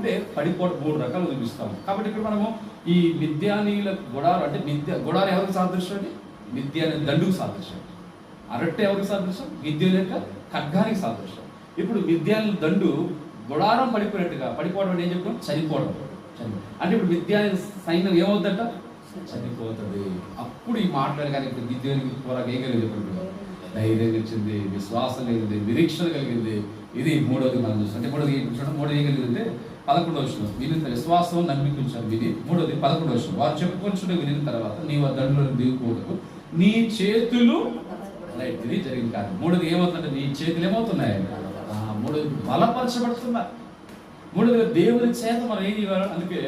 అంటే పడిపోవడం మూడు రకాలు చూపిస్తాం కాబట్టి ఇక్కడ మనము ఈ మిద్యానీల గుడారు అంటే మిద్య గుడారు ఎవరికి సాదృశ్యం అండి? మిద్యాని దండుకు సాదృశ్యం. అరట్టె ఎవరికి సాదృశ్యం? విద్య యొక్క ఖడ్గానికి సాదృశ్యం. ఇప్పుడు మిద్యాని దండు గుడారం పడిపోయినట్టుగా పడిపోవడం అంటే ఏం చెప్తాం? చనిపోవడం. అంటే ఇప్పుడు మిద్యాని సైన్యం ఏమవుతుందంట? చనిపోతుంది. అప్పుడు ఈ మాట్లాడి కానీ ఇప్పుడు గిద్యోనికి పోరాక ఏం కలిగి ధైర్యం వచ్చింది విశ్వాసం కలిగింది నిరీక్షణ కలిగింది. ఇది మూడోది మనం చూస్తాం. అంటే మూడోది చూడండి మూడోది ఏం కలిగింది పదకొండవ వచ్చిన వినిన విశ్వాసం నమ్మికుంచాను విని మూడోది పదకొండవ వచ్చిన వారు చెప్పుకొచ్చుడు వినిన తర్వాత నీ దండ్రులను దిగుకోవటకు నీ చేతులు రైట్ ఇది జరిగింది కాదు. మూడోది ఏమవుతుందంటే నీ చేతులు ఏమవుతున్నాయి? మూడోది బలపరచబడుతున్నారు మూడోది దేవుని చేత మనం ఏం చేయాలి? అందుకే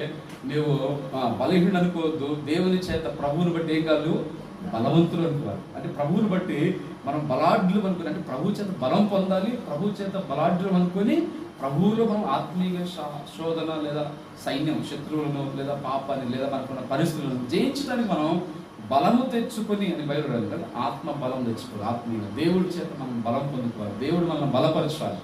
నువ్వు బలహీన అనుకోవద్దు. దేవుని చేత ప్రభువుని బట్టి ఏం కాదు? బలవంతులు అనుకోవాలి. అంటే ప్రభువుని బట్టి మనం బలాఢ్యులు అనుకుని అంటే ప్రభు చేత బలం పొందాలి ప్రభు చేత బలాఢ్యులు అనుకొని ప్రభువులో మనం ఆత్మీయ శోధన లేదా సైన్యం శత్రువులను లేదా పాపాన్ని లేదా మనకున్న పరిస్థితులను జయించడానికి మనం బలము తెచ్చుకొని అని బయలుదేరాలి కదా. ఆత్మ బలం తెచ్చుకోవాలి. ఆత్మీయ దేవుడి చేత మనం బలం పొందుకోవాలి. దేవుడు మనం బలపరచాలి.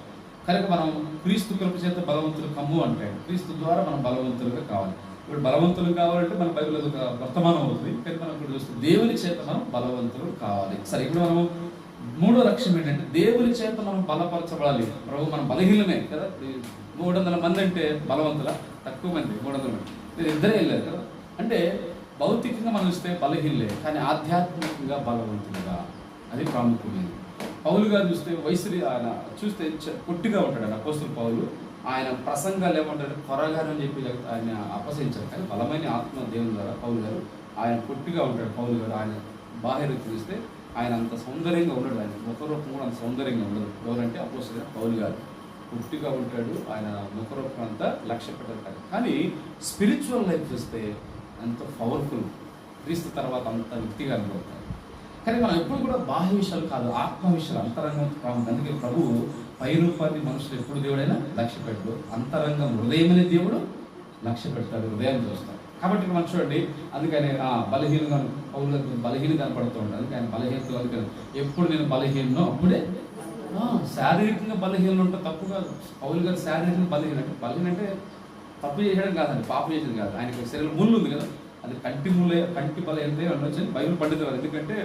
కనుక మనం క్రీస్తు కృప చేత బలవంతులు కమ్ము అంటాడు క్రీస్తు ద్వారా మనం బలవంతులుగా కావాలి. ఇప్పుడు బలవంతులు కావాలంటే మన బైబిల్ ఒక వర్తమానం అవుతుంది. కానీ మనం ఇప్పుడు చూస్తే దేవుని చేత మనం బలవంతులు కావాలి. సరే ఇప్పుడు మనం మూడో లక్ష్యం ఏంటంటే దేవుని చేత మనం బలపరచబడాలి. ప్రభు మనం బలహీనమే కదా? మూడు వందల మంది అంటే బలవంతుల? తక్కువ మంది మూడు వందల మంది. మీరు ఇద్దరే వెళ్ళారు కదా? అంటే భౌతికంగా మనం చూస్తే బలహీనలే కానీ ఆధ్యాత్మికంగా బలవంతులుగా. అది ప్రాముఖ్యమైనది పౌలు గారు చూస్తే వయసు ఆయన చూస్తే చ- పొట్టిగా ఉంటాడు ఆయన అపోస్తుల పౌలు. ఆయన ప్రసంగాలు ఏమంటాడు? త్వరగారు అని చెప్పి ఆయన అపసరించారు కానీ బలమైన ఆత్మ దేవుని ద్వారా పౌలు గారు ఆయన పొట్టిగా ఉంటాడు. పౌలు గారు ఆయన బాహ్య చూస్తే ఆయన అంత సౌందర్యంగా ఉండడు ఆయన. ముఖరూపం కూడా అంత సౌందర్యంగా ఉండదు. ఎవరంటే అపోస్తుల పౌలు గారు. పుట్టిగా ఉంటాడు. ఆయన ముఖరూపం అంతా లక్ష్య పెట్టారు కానీ స్పిరిచువల్ లైఫ్ చూస్తే అంత పవర్ఫుల్. క్రీస్తు తర్వాత అంత వ్యక్తిగా అనుభవుతారు కానీ మనం ఎప్పుడు కూడా బాహ్య విషయాలు కాదు ఆత్మ విషయాలు అంతరంగం ప్రాముఖ్యం అందుకే ప్రభు పై రూపాన్ని మనుషులు ఎప్పుడు దేవుడైనా లక్ష్య పెట్టడు. అంతరంగం హృదయమనే దేవుడు లక్ష్య పెడతాడు హృదయం చూస్తాడు. కాబట్టి మనం చూడండి అందుకని ఆ బలహీనంగా పౌరులకు బలహీన కనపడుతూ ఉంటాడు. అందుకే ఆయన బలహీనతలు అందుకని. ఎప్పుడు నేను బలహీనో అప్పుడే శారీరకంగా బలహీనలు ఉంటే తప్పు కాదు. పౌరులు గారు శారీరకంగా బలహీన. అంటే బలహీన అంటే తప్పు చేయడం కాదండి పాపం చేసేది కాదు. ఆయనకి శరీరం ముళ్ళు ఉంది కదా అది కంటి ముళ్ళే కంటి బలహీనతే అనొచ్చు బైబిల్ పండితులు ఎందుకంటే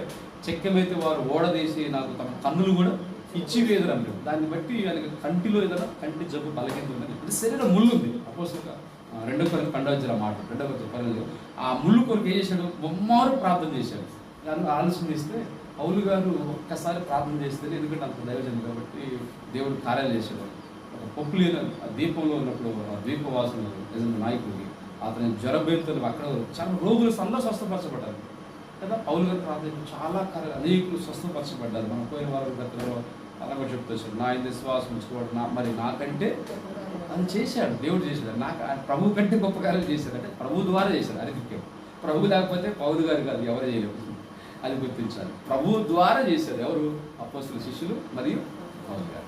చెక్కమైతే వారు ఓడదీసి నాకు తమ కన్నులు కూడా ఇచ్చి వేదరు దాన్ని బట్టి ఆయనకి కంటిలో ఏదైనా కంటి జబ్బు బలహీనత ఉందని అంటే శరీరం ముళ్ళు ఉంది అపోసంగా రెండో కొరకు పండవచ్చిన మాట. రెండో కొరకు పనులు ఆ ముళ్ళు కొరకు ఏం చేశాడు? బొమ్మారు ప్రార్థన చేశాడు. దాన్ని ఆలోచన చేస్తే పౌలు గారు ఒక్కసారి ప్రార్థన చేస్తే ఎందుకంటే అంత దైవజనం కాబట్టి దేవుడు కార్యాలు చేసేవాడు. ఒక పప్పు లేని ఆ దీపంలో ఉన్నప్పుడు ఆ దీపవాసులు నిజంగా నాయకుడికి అతని జ్వరబేరుతో అక్కడ చాలా రోగులు అందరూ స్వస్థపరచబడ్డారు. కదా పౌలు గారు ప్రార్థన చాలా కార్యాలు అనేకులు స్వస్థపరచబడ్డారు. మన పోయిన వారం గతంలో అలా కూడా చెప్తూ నా ఇంత విశ్వాసం ఉంచుకోవడం నా మరి నాకంటే అది చేశాడు దేవుడు చేశాడు. నాకు ప్రభు కంటే గొప్ప కార్యాలు చేశాడు. అంటే ప్రభు ద్వారా చేశాడు అది ముఖ్యం. ప్రభు లేకపోతే పౌలు గారు కాదు ఎవరు చేయలేదు అది గుర్తించాలి. ప్రభు ద్వారా చేశారు ఎవరు? అపోస్తుల శిష్యులు మరియు పౌరు గారు.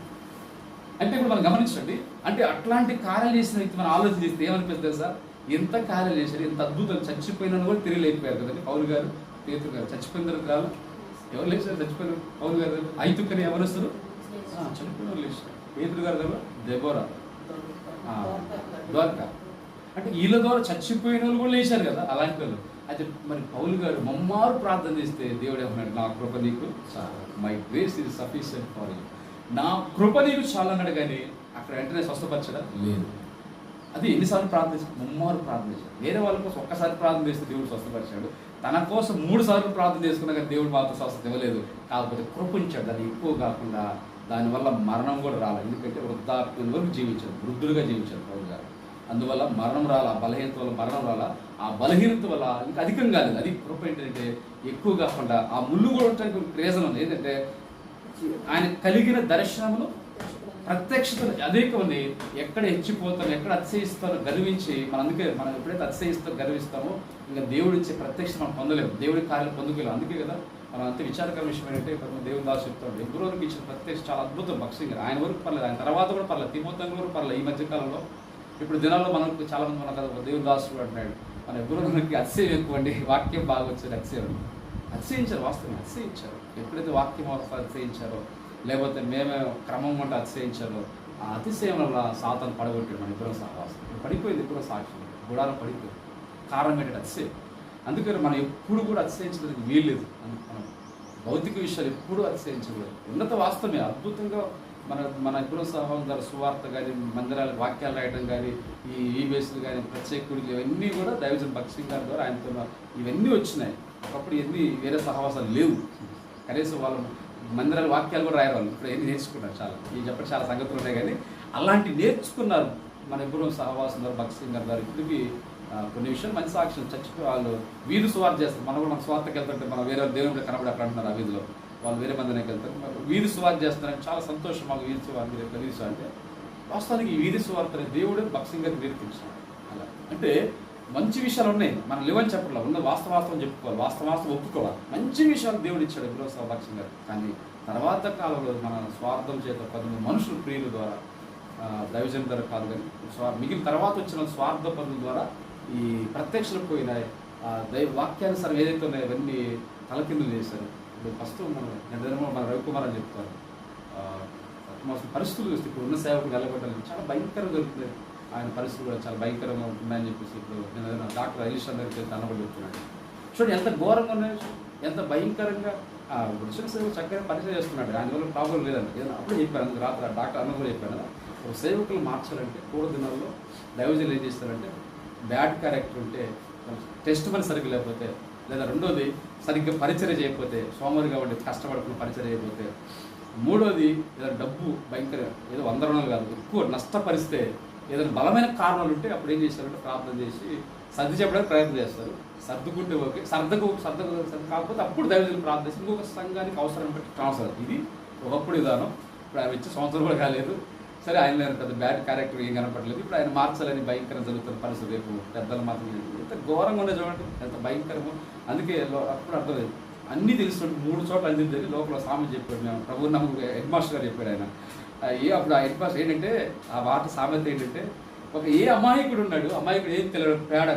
అంటే ఇప్పుడు మనం గమనించండి అంటే అట్లాంటి కార్యాలు చేసిన వ్యక్తి మనం ఆలోచన చేస్తే ఏమనిపిస్తుంది సార్ ఎంత కార్యాలు చేశారు ఎంత అద్భుతం చచ్చిపోయినా కూడా తిరిగి లేకపోయారు కదండి. పౌలు గారు పేతురు గారు చచ్చిపోయిన తర్వాత కాదు ఎవరు లేచారు? చచ్చిపోయిన పౌరు గారు. ఐతుక్కని ఎవరు వస్తారు? చనిపోయిన వాళ్ళు లేచారు. పేతురు గారు కదా దెబోరా. ద్వారక. అంటే వీళ్ళ ద్వారా చచ్చిపోయిన వాళ్ళు కూడా లేచారు కదా అలాంటి వాళ్ళు. అయితే మరి పౌలు గారు మమ్మారు ప్రార్థన చేస్తే దేవుడు ఏమన్నాడు? నా కృప నీకు my grace is sufficient for you నా కృప నీకు చాలా అన్నాడు కానీ అక్కడ వెంటనే స్వస్థపరచడం? లేదు. అది ఎన్నిసార్లు ప్రార్థన చేశాడు ముమ్మారు ప్రార్థన చేశాడు వేరే వాళ్ళ కోసం ఒక్కసారి ప్రార్థన చేస్తే దేవుడు స్వస్థపరిచాడు. తన కోసం మూడు సార్లు ప్రార్థన చేసుకున్నా కానీ దేవుడు మాత్రం స్వస్థత ఇవ్వలేదు. కాకపోతే కృపించాడు అది ఎక్కువ కాకుండా దానివల్ల మరణం కూడా రాలేదు ఎందుకంటే వృద్ధాప్యం వరకు జీవించారు. వృద్ధులుగా జీవించారు పౌరు గారు. అందువల్ల మరణం రాల బలహీనత వల్ల మరణం రాలా. ఆ బలహీనత వల్ల ఇంకా అధికం కాలేదు అది కృప ఏంటంటే ఎక్కువ కాకుండా ఆ ముళ్ళు కూడా ఉండటానికి ఒక రీజన్ ఉంది. ఏంటంటే ఆయన కలిగిన దర్శనములు ప్రత్యక్షతలు అనేక ఉంది ఎక్కడ హెచ్చిపోతాను ఎక్కడ అతిశయిస్తానో గర్వించి మనం అందుకే మనం ఎప్పుడైతే అతిశయిస్తాం గర్విస్తామో ఇంకా దేవుడి ఇచ్చే ప్రత్యక్ష మనం పొందలేము. దేవుడి కార్యాలు పొందుకోలేము. అందుకే కదా మనం అంత విచారకర విషయం ఏంటంటే కొంత దేవుని దాసు చెప్తాడు ఎప్పుడు ఇచ్చిన ప్రత్యక్ష చాలా అద్భుతం. భక్సింగ్ ఆయన వరకు పర్లేదు. ఆయన తర్వాత కూడా పర్లేదు. తిమోతం వరకు పర్లేదు. ఈ మధ్యకాలంలో ఇప్పుడు దినాల్లో మనకు చాలా మంది మన కదా దేవుని కూడా అంటున్నాడు. మన ఎవరు మనకి ఎక్కువ ఎక్కువండి. వాక్యం బాగా వచ్చేది అతిశయం. అతిశయించారు వాస్తవం అతిశయించారు. ఎప్పుడైతే వాక్యం వస్తే అతిశయించారో లేకపోతే మేమే క్రమం అంటే అతిశయించారో ఆ అతిశయం వల్ల సాతాను పడగొట్టాడు మన ఇద్దరం సహవాసం పడిపోయింది ఇప్పుడు సాక్ష్యం. గుడారం పడిపోయింది. కారణం ఏంటంటే అతిశయం. అందుకని మనం ఎప్పుడు కూడా అతిశయించడానికి వీల్లేదు. మనం భౌతిక విషయాలు ఎప్పుడూ అతిశయించకూడదు. ఉన్నత వాస్తవమే. అద్భుతంగా మన మన ఇప్పుడు సహం ద్వారా సువార్త కానీ మందిరాల వాక్యాలు రాయడం కానీ ఈ ఈబేస్లు కానీ ప్రత్యేకుడికి ఇవన్నీ కూడా దైవజన్ భక్సింగ్ గారి ద్వారా ఆయనతో ఇవన్నీ వచ్చినాయి. ఒకప్పుడు ఎన్ని వేరే సహవాసాలు లేవు. కనీసం వాళ్ళు మందిరాల వాక్యాలు కూడా రాయరు ఇప్పుడు ఎన్ని నేర్చుకున్నారు? చాలా. ఈ చెప్పడం చాలా సంగతులు ఉన్నాయి కానీ అలాంటి నేర్చుకున్నారు మన ఎప్పుడూ సహవాసం ద్వారా భక్సింగ్ గారి ద్వారా. ఇప్పటికీ కొన్ని విషయాలు మంచి సాక్ష్యం చచ్చిపోయి వాళ్ళు వీధి సువార్త చేస్తారు. మనం కూడా మన స్వార్థకి వెళ్తుంటే మనం వేరే దేవుడు కనబడి అక్కడ అంటున్నారు ఆ వీధిలో. వాళ్ళు వేరే మందినే వెళ్తారు. వీధి సువార్త చేస్తున్నారని చాలా సంతోషం మాకు వీధి సువార్త మీరు వీధి అంటే వాస్తవానికి ఈ వీధి సువార్త దేవుడే భక్సింగ్ గారిని నేర్పించాడు. అలా. అంటే మంచి విషయాలు ఉన్నాయి. మనం లేవని చెప్పట్లా. ఉన్న వాస్తవ వాస్తవం చెప్పుకోవాలి. వాస్తవ వాస్తవం ఒప్పుకోవాలి. మంచి విషయాలు దేవుడు ఇచ్చాడు ఎప్పుడో భక్సింగ్ గారు కానీ తర్వాత కాలంలో మన స్వార్థం చేత పదులు మనుషుల ప్రియుల ద్వారా దైవజన ద్వారా కాదు కానీ స్వా మిగిలిన తర్వాత వచ్చిన స్వార్థ పనుల ద్వారా ఈ ప్రత్యక్షలకు పోయిన దైవ వాక్యానుసారం ఏదైతే ఉన్నాయో అవన్నీ తలకిందులు చేశారు. ఇప్పుడు ఫస్ట్ మనం నిన్న మన రవికుమార్ అని చెప్తారు. ఆ, పరిస్థితులు చూస్తే ఇప్పుడు ఉన్న సేవకుడు వెళ్ళగొట్టాలి చాలా భయంకరంగా దొరుకుతుంది ఆయన పరిస్థితులు కూడా చాలా భయంకరంగా ఉంటుందని చెప్పేసి ఇప్పుడు నేను డాక్టర్ హరీష్ అందరికి వెళ్తే అన్నబడి చెప్తున్నాడు. చూడండి ఎంత ఘోరంగా ఉన్నాయో ఎంత భయంకరంగా ఆ సేవకు చక్కగా పరిచయం చేస్తున్నాడు. ఆయన వల్ల ప్రాబ్లం లేదండి. ఏదైనా అప్పుడు చెప్పాను అందుకు రాత్రి డాక్టర్ అన్న కూడా చెప్పాను ఒక సేవకులు మార్చాలంటే పూర్వ దినాల్లో దైవజనులు ఏం చేస్తారంటే బ్యాడ్ క్యారెక్టర్ ఉంటే టెస్ట్ పని సరిగ్గా లేకపోతే లేదా రెండోది సరిగ్గా పరిచయం చేయకపోతే సోమవారిగా ఉండి కష్టపడుకుని పరిచయం చేయకపోతే మూడోది ఏదైనా డబ్బు భయంకర ఏదో వంద రుణాలు కాదు ఎక్కువ నష్టపరిస్తే ఏదైనా బలమైన కారణాలు ఉంటే అప్పుడు ఏం చేస్తారంటే ప్రార్థన చేసి సర్ది చెప్పడానికి ప్రయత్నం చేస్తారు. సర్దుకుంటే ఓకే. సర్దకు సర్దకు కాకపోతే అప్పుడు దైవజనులు ప్రార్థన చేసి ఇంకొక సంఘానికి అవసరం బట్టి ట్రాన్స్ఫర్ ఇది ఒకప్పుడు విధానం. ఇప్పుడు ఆమె వచ్చి సంవత్సరం కూడా కాలేదు. సరే ఆయన పెద్ద బ్యాడ్ క్యారెక్టర్ ఏం కనపడలేదు. ఇప్పుడు ఆయన మార్చాలని భయంకరం జరుగుతున్న పరిస్థితి రేపు పెద్దలు మాత్రం ఎంత ఘోరంగా ఉండే చూడండి. ఎంత భయంకరము. అందుకే లో- అప్పుడు అర్థమైంది. అన్నీ తెలుసు. మూడు చోట్ల అన్ని తెలిసి లోపల స్వామి చెప్పాడు మేము. ప్రభు నమ్మకు హెడ్ మాస్టర్ గారు చెప్పాడు ఆయన. ఏ అప్పుడు ఆ హెడ్ మాస్టర్ ఏంటంటే ఆ వాట సామెత ఏంటంటే ఒక ఏ అమాయకుడు ఉన్నాడు అమాయకుడు ఏం తెలియదు పేడ.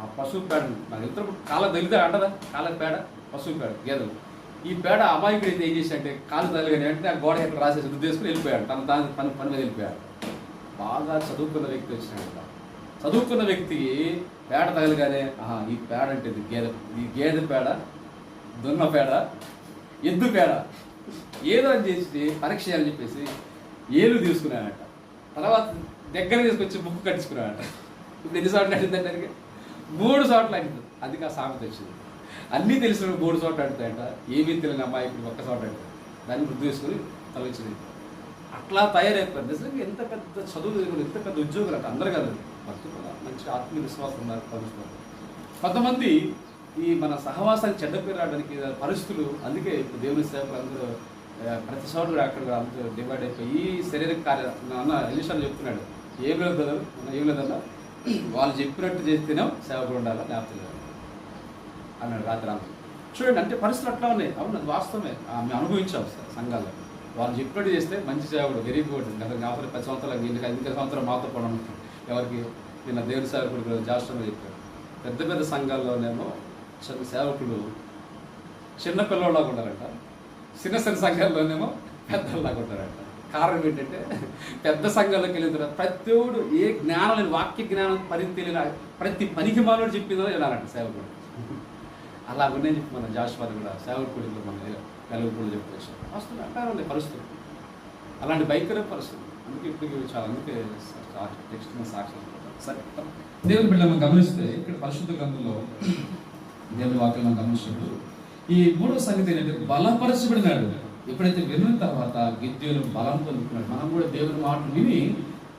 ఆ పశువు పేడ నాకు ఇద్దరు కాళ్ళ తగిలితే అంటదా? కాళ్ళ పేడ? పశువు పేడ. గేదెలు. ఈ పేడ అమాయకుడు అయితే ఏం చేశాడంటే కాళ్ళు తగిలిగానే వెంటనే ఆ గోడ ఎక్కడ రాసేసి రుద్దేసుకుని వెళ్ళిపోయాడు. తన దాని పని పని మీద వెళ్ళిపోయాడు. బాగా చదువుకున్న వ్యక్తి వచ్చినాడు చదువుకున్న వ్యక్తికి పేడ తగలగానే ఆహా ఈ పేడ అంటే ఇది గేదె ఈ గేదె పేడ దున్న పేడ ఎద్దు పేడ ఏదో అని చేసి పరీక్ష చేయాలని చెప్పేసి ఏలు తీసుకున్నాడట. తర్వాత దగ్గర తీసుకొచ్చి బుక్ కట్టించుకున్నాడట. ఇప్పుడు ఎన్ని చోట్ల అడిగిందంటే మూడు చోట్ల అడిగింది అది కా సామెత వచ్చింది. అన్నీ తెలిసిన మూడు చోట్ల అంటాయంట ఏమీ తెలియని అమ్మాయి ఇప్పుడు ఒక్క చోట అడుగుతాయి దాన్ని గుర్తు చేసుకుని తలవించింది అట్లా తయారైపోయారు. నిజంగా ఎంత పెద్ద చదువు ఎంత పెద్ద ఉద్యోగులు అంటే అందరు కాదు. భక్తి కూడా మంచి ఆత్మవిశ్వాసం ఉన్నారు పరుస్తారు కొంతమంది ఈ మన సహవాసానికి చెడ్డ పేరు రావడానికి పరిస్థితులు అందుకే ఇప్పుడు దేవుని సేవలు అందరూ ప్రతి చోట అక్కడ అందరూ డివైడ్ అయిపోయి ఈ శరీర కార్య అన్న ఎలిషన్ చెప్తున్నాడు. ఏం లేదు కదా ఏం లేదన్నా వాళ్ళు చెప్పినట్టు చేస్తేనే సేవకులు ఉండాలి జ్ఞాపకం లేదు అన్నాడు రాత్రి చూడండి అంటే పరిస్థితులు అట్లా ఉన్నాయి. అవును అది వాస్తవమే. మేము అనుభవించాం సార్ సంఘాల్లో. వాళ్ళు చెప్పినట్టు చేస్తే మంచి సేవకుడు వెరీ గుడ్ గత అవసరం పది సంవత్సరాలు ఇంకా ఐదు సంవత్సరం మాతో పడడం ఎవరికి? నిన్న దేవుని సేవకుడు జాస్టర్లో చెప్పాడు పెద్ద పెద్ద సంఘాల్లోనేమో చిన్న సేవకులు చిన్న పిల్లలాగా ఉంటారంట. చిన్న చిన్న సంఘాల్లోనేమో పెద్దలాగా ఉంటారంట. కారణం ఏంటంటే పెద్ద సంఘాలకు వెళ్ళిన తర్వాత ప్రతివాడు ఏ జ్ఞానం లేని వాక్య జ్ఞానం పరిధి తెలియని ప్రతి పనికి మానవుడు చెప్పిందో వెళ్ళాలంట సేవకుడు. అలా ఉన్నాయి చెప్పి మన జాషువాది కూడా సేవకుడిలో మన వెలుగు కూడా చెప్పవచ్చు వస్తుంది అంటారు ఉంది పరిస్థితులు అలాంటి భయంకర పరిస్థితులు అందుకే ఇప్పుడు చాలా అందుకే నెక్స్ట్ సాక్షి సరే దేవుని బిడ్డలను గమనిస్తే ఇక్కడ పరిశుద్ధ గ్రంథంలో దేవుని వాక్యం గమనించినప్పుడు ఈ మూడో సంగతి ఏంటంటే బలపరచబడినాడు. ఎప్పుడైతే విన్న తర్వాత గిద్యోను బలం పొందుకున్నాడు మనం కూడా దేవుని మాటలు విని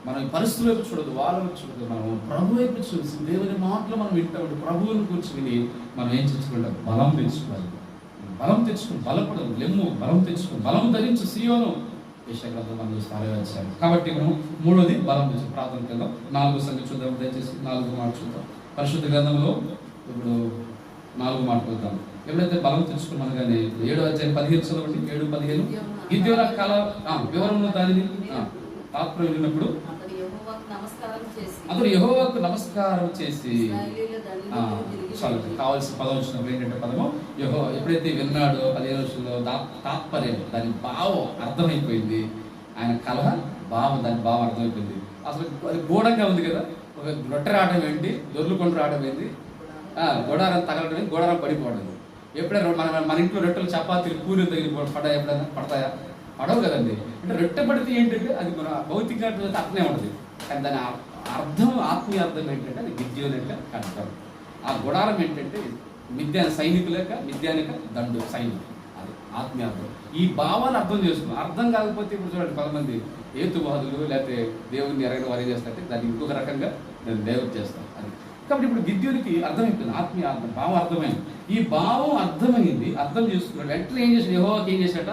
మనం పరిస్థితుల వైపు చూడదు వాళ్ళ వైపు చూడదు మనం ప్రభు వైపు చూసి దేవుని మాటలు మనం వింటాడు ప్రభువుని గురించి విని మనం ఏం తెచ్చుకుంటాం? బలం తెచ్చుకోవాలి. బలం తెచ్చుకుని బలపడదు లెమ్ము బలం తెచ్చుకుని బలం ధరించి సీయోను విషయంలో మనం సారవేశారు కాబట్టి మనం మూడోది బలం తెచ్చు ప్రార్థన కింద నాలుగో సంగతి చూద్దాం దయచేసి నాలుగు మాట చూద్దాం. పరిశుద్ధ గ్రంథంలో ఇప్పుడు నాలుగు మాట చూద్దాం. ఎప్పుడైతే బలం తెచ్చుకున్నాను కానీ ఏడు అధ్యాయం పదిహేను చదవండి. ఏడు పదిహేను. గిద్యోన కళ వివరంలో దానిని తాత్పర్యం వెళ్ళినప్పుడు అతడు యెహోవాకు నమస్కారం చేసి చాలు. కావాల్సిన పదం వచ్చినప్పుడు ఏంటంటే పదము? యహో ఎప్పుడైతే విన్నాడో పదిహేను రోజుల్లో దా తాత్పర్యం దాని భావం అర్థమైపోయింది. ఆయన కళ భావం దాని భావం అర్థమైపోయింది. అసలు అది గూఢంగా ఉంది కదా? ఒక రొట్టె రావడం ఏంటి? దొర్లుకొని రావడం ఏంటి? గోడారం తగలడం ఏంటి? గోడారం పడిపోవడం. ఎప్పుడైనా మన మన ఇంట్లో రొట్టెలు చపాతీలు పూరి తగిలి పడ్డాయి ఎప్పుడైనా? పడతాయా? పడవు కదండి. అంటే రొట్టె పడితే ఏంటంటే అది మన భౌతికంగా అర్థమే ఉంటుంది. కానీ దాని అర్థం ఆత్మీయ అర్థం ఏంటంటే అది విద్యోన్ యొక్క ఆ గుడారం ఏంటంటే మిద్యాన సైనికుల యొక్క మిద్యానిక దండు సైనికులు. అది ఆత్మీయ అర్థం ఈ భావాన్ని అర్థం చేసుకున్నాం అర్థం కాకపోతే ఇప్పుడు చూడండి కొంతమంది ఏతువాదులు లేకపోతే దేవుడిని ఎరగడం వారు చేస్తారంటే దాన్ని ఇంకొక రకంగా నేను దేవత చేస్తాను. అది. కాబట్టి ఇప్పుడు గిద్యోనికి అర్థమైపోయింది ఆత్మీయ అర్థం భావం అర్థమైంది ఈ భావం అర్థమైంది అర్థం చేసుకున్నాడు ఎట్లా ఏం చేసాడు యెహోవాకి ఏం చేశాట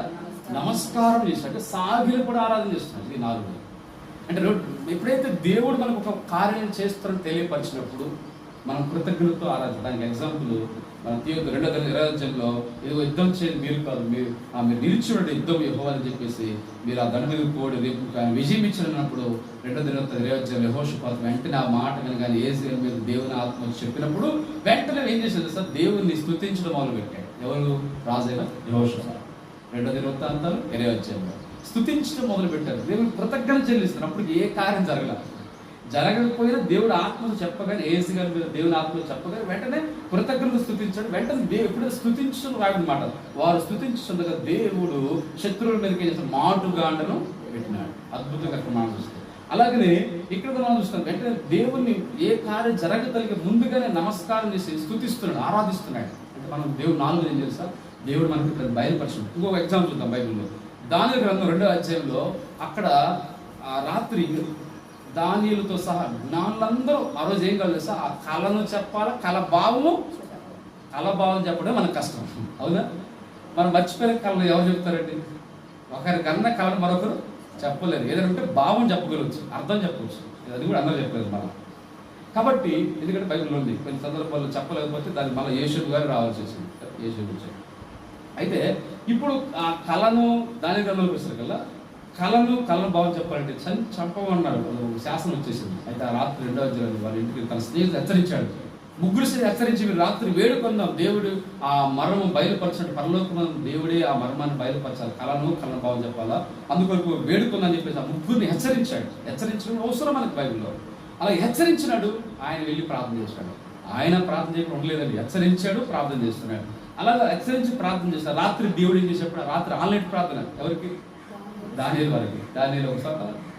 నమస్కారం చేశాడు. సాగిలు కూడా ఆరాధన చేస్తున్నాడు ఈ నాలుగు అంటే ఎప్పుడైతే దేవుడు మనకు ఒక కార్యం చేస్తారని తెలియపరిచినప్పుడు మనం కృతజ్ఞతతో ఆరాధించడానికి ఎగ్జాంపుల్ మన తీయొద్దు రెండో తరగతి ఏదో యుద్ధం చేయండి మీరు కాదు మీరు ఆ మీరు నిలిచినట్టు యుద్ధం ఇవ్వాలని చెప్పేసి మీరు ఆ దండ మీద పోడి రేపు విజయం ఇచ్చినప్పుడు రెండో దినోత్త ఇరవై అధ్యాయం వెంటనే ఆ మాట వినగానే ఏసీ మీద దేవుని ఆత్మ చెప్పినప్పుడు వెంటనే ఏం చేశారు సార్ దేవుని స్థుతించడం మొదలు పెట్టాడు ఎవరు? రాజైన యహోషపాతం. రెండో దినవృత్తాంతాలు ఇరవై స్థుతించడం మొదలు పెట్టారు దేవుడు కృతజ్ఞత చెల్లిస్తారు అప్పుడు ఏ కార్యం జరగలేదు జరగకపోయినా దేవుడు ఆత్మను చెప్పగానే ఏసు గారి మీద దేవుని ఆత్మను చెప్పగానే వెంటనే కృతజ్ఞత స్థుతించాడు వెంటనే దేవుడు ఎప్పుడైనా స్థుతించడం రాయనమాట వారు స్థుతించుండగా దేవుడు శత్రువుల మీదకి ఏం మాటుగాండను పెట్టినాడు. అద్భుతంగా అక్కడ మనం చూస్తాం అలాగనే ఇక్కడ మనం చూస్తాం వెంటనే దేవుణ్ణి ఏ కార్యం జరగగలిగే ముందుగానే నమస్కారం చేసి స్థుతిస్తున్నాడు ఆరాధిస్తున్నాడు. అంటే మనం దేవుడు నాలుగు ఏం తెలుసా? దేవుడు మనకి ఇక్కడ ఇంకొక ఎగ్జాంపుల్ చూద్దాం బైబిల్లో. దాని గ్రంథం రెండో అధ్యాయంలో అక్కడ రాత్రి దానిలతో సహా జ్ఞానులందరూ ఆ రోజు ఏం కావాలి తెలుసా? ఆ కళను చెప్పాలా? కళ భావము కళ భావం చెప్పడం మనకు కష్టం. అవునా? మనం మర్చిపోయిన కళను ఎవరు చెప్తారండి? ఒకరి కన్నా కళను మరొకరు చెప్పలేరు. ఏదైనా ఉంటే భావం చెప్పగలవచ్చు అర్థం చెప్పవచ్చు. అది కూడా అందరూ చెప్పలేదు మనం కాబట్టి ఎందుకంటే బైబిల్ ఉంది. కొన్ని సందర్భాల్లో చెప్పలేకపోతే దాన్ని మళ్ళీ యేషుడు గారు రావాల్సి వచ్చింది. యేషుడు వచ్చాడు అయితే ఇప్పుడు ఆ కళను దాని గ్రంథంలోకి వస్తారు కదా కళను కళను భావం చెప్పాలంటే చని చంపమన్నారు శాసనం వచ్చేసింది. అయితే ఆ రాత్రి రెండో అధ్యాయం వాళ్ళ ఇంటికి తన స్నేహితులు హెచ్చరించాడు. ముగ్గురు సరి హెచ్చరించి మీరు రాత్రి వేడుకొందాం దేవుడు ఆ మర్మం బయలుపరచండి పరలోకం దేవుడే ఆ మర్మాన్ని బయలుపరచాలి. కళను కళను భావం చెప్పాలా? అందుకొరకు వేడుకుందని చెప్పేసి ఆ ముగ్గురిని హెచ్చరించాడు. హెచ్చరించడం అవసరం మనకి బైబిల్లో. అలా హెచ్చరించినాడు ఆయన వెళ్ళి ప్రార్థన చేశాడు. ఆయన ప్రార్థన చేయకుండా ఉండలేదండి. హెచ్చరించాడు ప్రార్థన చేస్తున్నాడు. అలాగా హెచ్చరించి ప్రార్థన చేస్తాడు రాత్రి దేవుడు ఏం చేసేప్పుడు రాత్రి ఆన్లైన్ ప్రార్థన ఎవరికి? దానిలో వారికి దానిలో ఒకసారి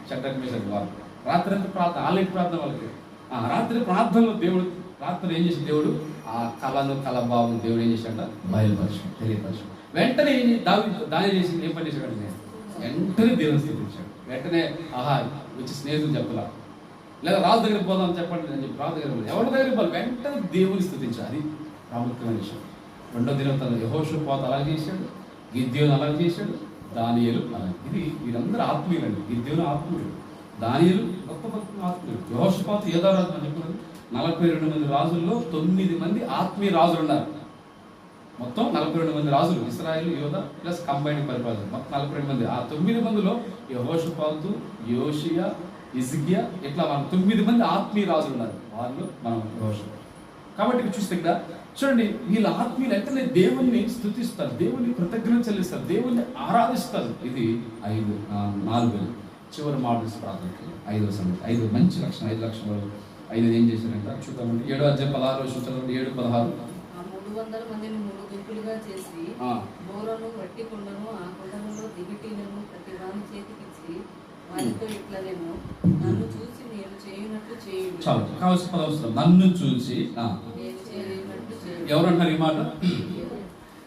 చట్టం మీద వారు రాత్రి అంతా ప్రార్థన ఆన్లైన్ ప్రార్థన వాళ్ళకి. ఆ రాత్రి ప్రార్థనలో దేవుడు రాత్రి ఏం చేసి దేవుడు? ఆ కళను కళభావం దేవుడు ఏం చేశాడ బయలుపరచు తెలియపరచు వెంటనే ఏం చేసి- దావి దాని చేసి ఏం పని చేశాడు వెంటనే దేవుని స్థితించాడు. వెంటనే ఆహా వచ్చి స్నేహితులు చెప్పలా. లేదా రాజు దగ్గరికి పోదాం చెప్పండి అని చెప్పి రాజు దగ్గర ఎవరి దగ్గరికి పోవాలి వెంటనే దేవుని స్థుతించాలి అది ప్రాముఖ్యమైన విషయం. రెండో దినోత్సవం యహోషు పోత అలా చేశాడు గిద్యోని అలా చేశాడు దానియలు అలా ఇది వీరందరూ ఆత్మీయులండి. గిద్యోని ఆత్మీయుడు దానియలు గొప్ప గొప్ప ఆత్మీయుడు. యహోషపాత ఏదో రాజు అని చెప్పారు నలభై రెండు మంది రాజుల్లో తొమ్మిది మంది ఆత్మీయ రాజులు ఉన్నారు. మొత్తం నలభై రెండు మంది రాజులు ఇస్రాయేల్ యోధ ప్లస్ కంబైన్ పరిపాలన. మొత్తం నలభై రెండు మంది. ఆ తొమ్మిది మందిలో యహోషపాతు యోషియా ఇజ్గియా ఇట్లా మన తొమ్మిది మంది ఆత్మీయ రాజులు ఉన్నారు. వాళ్ళు మనం యెహోషువ. కాబట్టి ఇక్కడ చూస్తే ఇక్కడ చూడండి వీళ్ళ ఆత్మీయులు వెంటనే దేవుణ్ణి స్థుతిస్తారు దేవుని కృతజ్ఞత చెల్లిస్తారు దేవుణ్ణి ఆరాధిస్తారు. ఇది ఐదు నాలుగు చివరి మోడల్స్ ప్రార్థనకి ఐదో సంగతి ఐదు మంచి లక్షణం ఐదు లక్షణాలు ఐదు ఏం చేశారంట? చూద్దామండి. ఏడో అధ్యాయం పదహారు చదవండి ఏడు పదహారు. ఆ మూడు వందల మందిని మూడు గుంపులుగా చేసి ఆ. బోరను వట్టి కుండను ఆ కుండలలో దిగిటీలను ప్రతి వాని చేతికిచ్చి వారితో ఇట్లనేమో నన్ను చూసి నేను చేయనట్టు చేయుడు చాలు. కావాల్సిన పదవసరం నన్ను చూసి ఎవరంటారు ఈ మాట?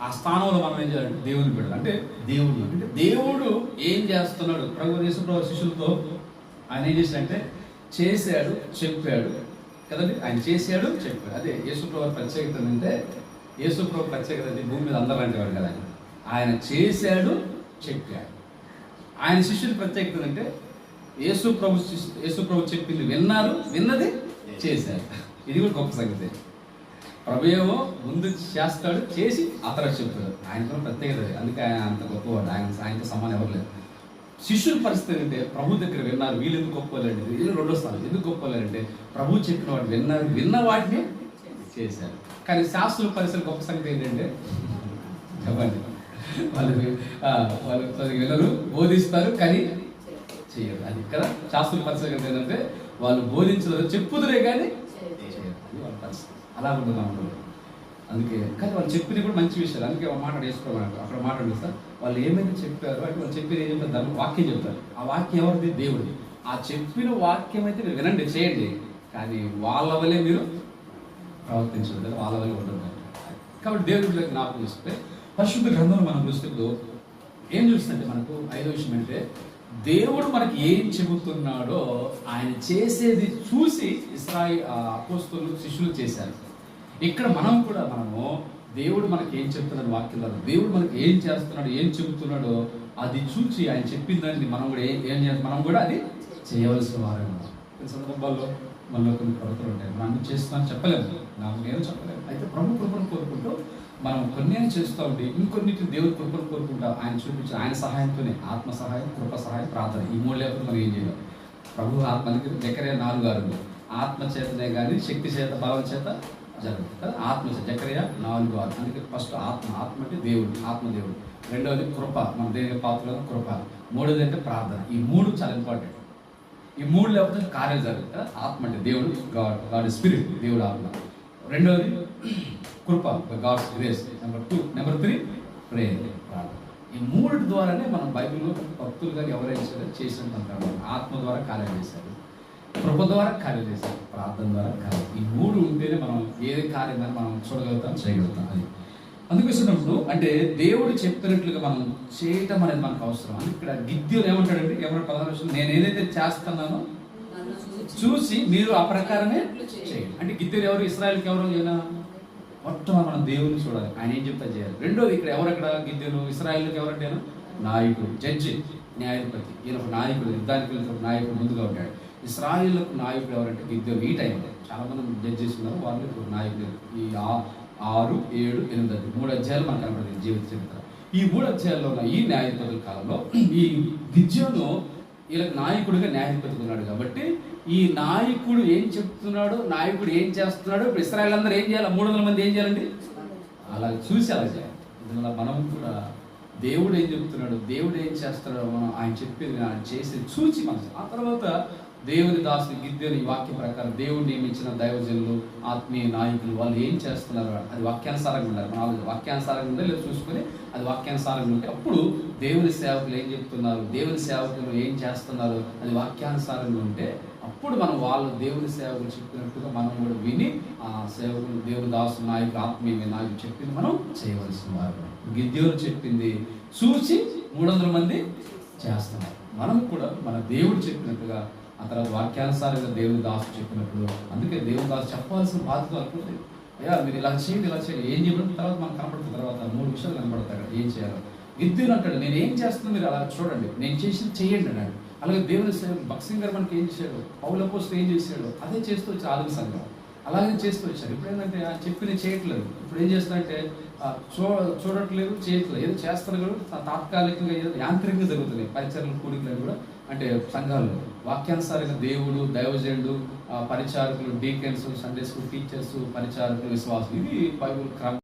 ఆ స్థానంలో మనం ఏం చేయాలంటే దేవుని పెట్టాలి అంటే దేవుడు. అంటే దేవుడు ఏం చేస్తున్నాడు? ప్రభు యేసుప్రభు శిష్యులతో ఆయన ఏం చేశాడంటే చేశాడు చెప్పాడు. కదండి? ఆయన చేశాడు చెప్పాడు. అదే యేసుప్రభు ప్రత్యేకత ఏంటంటే యేసుప్రభు ప్రత్యేకత అంటే భూమి మీద అందరూ అంటేవాడు కదా ఆయన. ఆయన చేశాడు చెప్పాడు. ఆయన శిష్యుడి ప్రత్యేకత అంటే యేసు ప్రభు శిష్యు- యేసు ప్రభు చెప్పింది విన్నారు విన్నది చేశారు ఇది కూడా గొప్ప సంగతి. ప్రభు ముందు చేస్తాడు చేసి అతను చెప్తాడు. ఆయన కూడా ప్రత్యేకత అందుకే ఆయన అంత గొప్పవాడు. ఆయన ఆయనతో సమానం ఎవరు లేదు శిష్యుల పరిస్థితి అంటే ప్రభు దగ్గర విన్నారు వీళ్ళు ఎందుకు గొప్పవాలంటే వీళ్ళు రెండో స్థానం. ఎందుకు గొప్పవాలంటే ప్రభు చెప్పిన వాడు విన్నారు విన్న వాటిని చేశారు. కానీ శాస్త్రుల పరిస్థితులు గొప్ప సంగతి ఏంటంటే చెప్పండి. వాళ్ళు వాళ్ళు చదివి వినరు బోధిస్తారు కానీ చేయరు. అది కదా శాస్త్రుల పరిస్థితి ఏంటంటే వాళ్ళు బోధించలేదు చెప్పుదురే కానీ చేయరు. అది వాళ్ళ పరిస్థితి. అలా ఉంటుంది మనం అందుకే కానీ వాళ్ళు చెప్పింది కూడా మంచి విషయాలు. అందుకే ఒక మాట వేసుకోమన్నారు అక్కడ మాట్లాడు సార్. వాళ్ళు ఏమైతే చెప్పారు అంటే వాళ్ళు చెప్పేది ఏం చెప్తారు? దాని వాక్యం చెప్తారు. ఆ వాక్యం ఎవరిది? దేవుడిది. ఆ చెప్పిన వాక్యం అయితే మీరు వినండి చేయండి. కానీ వాళ్ళ వల్లే మీరు ప్రవర్తించదు వాళ్ళ వల్లే ఉండదు కాబట్టి దేవుడి జ్ఞాపకం చూస్తే పరిశుద్ధ గ్రంథంలో మనం చూస్తే ఏం చూస్తుంటే మనకు? ఐదో విషయం అంటే దేవుడు మనకి ఏం చెబుతున్నాడో ఆయన చేసేది చూసి ఇస్రాయి అపోస్తులు శిష్యులు చేశారు. ఇక్కడ మనం కూడా మనము దేవుడు మనకి ఏం చెప్తున్నాడు వాక్యంలో దేవుడు మనకి ఏం చేస్తున్నాడు ఏం చెబుతున్నాడో అది చూసి ఆయన చెప్పిన దాన్ని మనం కూడా ఏం ఏం చేస్తాం మనం కూడా అది చేయవలసిన వారే ఉన్నాం. కొన్ని సందర్భాల్లో మనలో కొన్ని కొరతలు ఉంటాయి మనం చేస్తున్నాను చెప్పలేము. నాకు నేను చెప్పలేము అయితే ప్రభు కృపను కోరుకుంటూ మనం కొన్ని చేస్తూ ఉంటే ఇంకొన్నిటి దేవుడు కృపను కోరుకుంటా ఆయన చూపించి ఆయన సహాయంతోనే ఆత్మ సహాయం కృప సహాయం ప్రార్థన. ఈ మూడు లేకపోతే మనం ఏం చేయలేం. ప్రభు ఆత్మకి దగ్గరే నాలుగు ఆరు ఆత్మ చేతనే కానీ శక్తి చేత బలం చేత జరుగుతుంది. కదా ఆత్మ చేత నాలుగు ఆత్మ. అందుకే ఫస్ట్ ఆత్మ ఆత్మ అంటే దేవుడు ఆత్మదేవుడు. రెండవది కృప మన దేవుని పాత్ర కృప మూడోది అంటే ప్రార్థన. ఈ మూడు చాలా ఇంపార్టెంట్ ఈ మూడు లేకపోతే కార్యం జరగదు కదా. ఆత్మ అంటే దేవుడు గాడ్ గాడ్ స్పిరిట్ దేవుడు ఆత్మ. రెండవది కృప God's grace number two number three prayer ప్రార్థన. ఈ మూడు ద్వారానే మనం బైబిల్లో భక్తులు కానీ ఎవరైనా సరే చేసినట్టు అంటారు ఆత్మ ద్వారా కార్యం చేశారు. కృప ద్వారా కార్యం చేస్తాం ప్రార్థన ద్వారా కార్యం. ఈ మూడు ఉంటేనే మనం ఏది కార్యం మనం చూడగలుగుతాం చేయగలుగుతాం. అది. అందుకేసినప్పుడు అంటే దేవుడు చెప్పినట్లుగా మనం చేయటం అనేది మనకు అవసరం. అని ఇక్కడ గిద్యులు ఏమంటాడంటే ఎవరి పదహారు విషయం నేను ఏదైతే చేస్తున్నానో చూసి మీరు ఆ ప్రకారమే చేయండి. అంటే గిద్దెలు ఎవరు? ఇస్రాయల్కి ఎవరు? ఏనా మొత్తం మనం దేవుని చూడాలి. ఆయన ఏం చెప్తా చేయాలి. రెండోది ఇక్కడ ఎవరు అక్కడ గిద్దెలు ఇస్రాయల్కి ఎవరంటేనా నాయకుడు జడ్జి న్యాయాధిపతి ఈయన ఒక నాయకుడు యుద్ధానికి నాయకుడు ముందుగా ఉంటాడు. ఇస్రాయిల్కు నాయకుడు ఎవరంటే గిద్యోన్. ఈ టైంలో చాలామంది జడ్జ్ చేస్తున్నారు ఉన్నారు వాళ్ళు నాయకుడు. ఈ ఆరు ఏడు ఎనిమిది అది మూడు అధ్యాయాలు మనకు కనబడుతుంది జీవిత చరిత్ర. ఈ మూడు అధ్యాయాల్లో ఉన్న ఈ న్యాయాధిపతుల కాలంలో ఈ గిద్యోను వీళ్ళకి నాయకుడిగా న్యాయాధిపతి ఉన్నాడు కాబట్టి ఈ నాయకుడు ఏం చెప్తున్నాడు? నాయకుడు ఏం చేస్తున్నాడు? ఇప్పుడు ఇస్రాయల్ అందరూ ఏం చేయాలి? మూడు వందల మంది ఏం చేయాలండి? అలా చూసి అలా చేయాలి. ఇందువల్ల మనం కూడా దేవుడు ఏం చెప్తున్నాడు? దేవుడు ఏం చేస్తున్నాడో మనం ఆయన చెప్పేది ఆయన చేసి చూసి మనం ఆ తర్వాత దేవుని దాసుని గిద్దెని వాక్య ప్రకారం దేవుడు నియమించిన దైవజనులు ఆత్మీయ నాయకులు వాళ్ళు ఏం చేస్తున్నారు అది వాక్యానుసారంగా ఉండాలి. మన ఆలోచన వాక్యానుసారంగా ఉందా లేదు చూసుకొని అది వాక్యానుసారంగా ఉంటే అప్పుడు దేవుని సేవకులు ఏం చెప్తున్నారు? దేవుని సేవకులు ఏం చేస్తున్నారు అది వాక్యానుసారంగా ఉంటే అప్పుడు మనం వాళ్ళు దేవుని సేవకులు చెప్పినట్టుగా మనం కూడా విని ఆ సేవకులు దేవుని దాసు నాయకులు ఆత్మీయ నాయకులు చెప్పింది మనం చేయవలసిన వారు గిద్యోలు చెప్పింది చూసి మూడు వందల మంది చేస్తున్నారు. మనం కూడా మన దేవుడు చెప్పినట్టుగా ఆ తర్వాత వాక్యానుసారంగా దేవుని దాసు చెప్పినప్పుడు అందుకే దేవుని దాసు చెప్పాల్సిన బాధ్యత అనుకుంటుంది అయ్యా మీరు ఇలా చేయండి ఇలా చేయండి. ఏం చేయడం తర్వాత మనకు కనపడుతుంది తర్వాత మూడు విషయాలు కనపడతాయి ఏం చేయాలో. విద్యులు అంటాడు నేను ఏం చేస్తున్నా మీరు అలా చూడండి. నేను చేసి చేయండి అన్నాడు. అలాగే దేవుని సేవ భక్సింగ్ గారు మనకి ఏం చేశాడు? పౌల పోస్ట్ ఏం చేశాడు? అదే చేస్తూ వచ్చారు ఆదిమ సంఘం. అలాగే చేస్తూ వచ్చారు ఇప్పుడు ఏంటంటే చెప్పి నేను చేయట్లేదు. ఇప్పుడు ఏం చేస్తానంటే చూ చూడట్లేదు చేయట్లేదు. ఏదో చేస్తారు కూడా తాత్కాలికంగా ఏదో యాంత్రికంగా జరుగుతున్నాయి. పరిచర్లు కూడికలు కూడా అంటే సంఘాలు. వాక్యానుసారంగా దేవుడు దైవజనుడు పరిచారకులు డీకెన్స్ సండే స్కూల్ టీచర్స్ పరిచారకులు విశ్వాసం ఇది బైబుల్ క్రమం.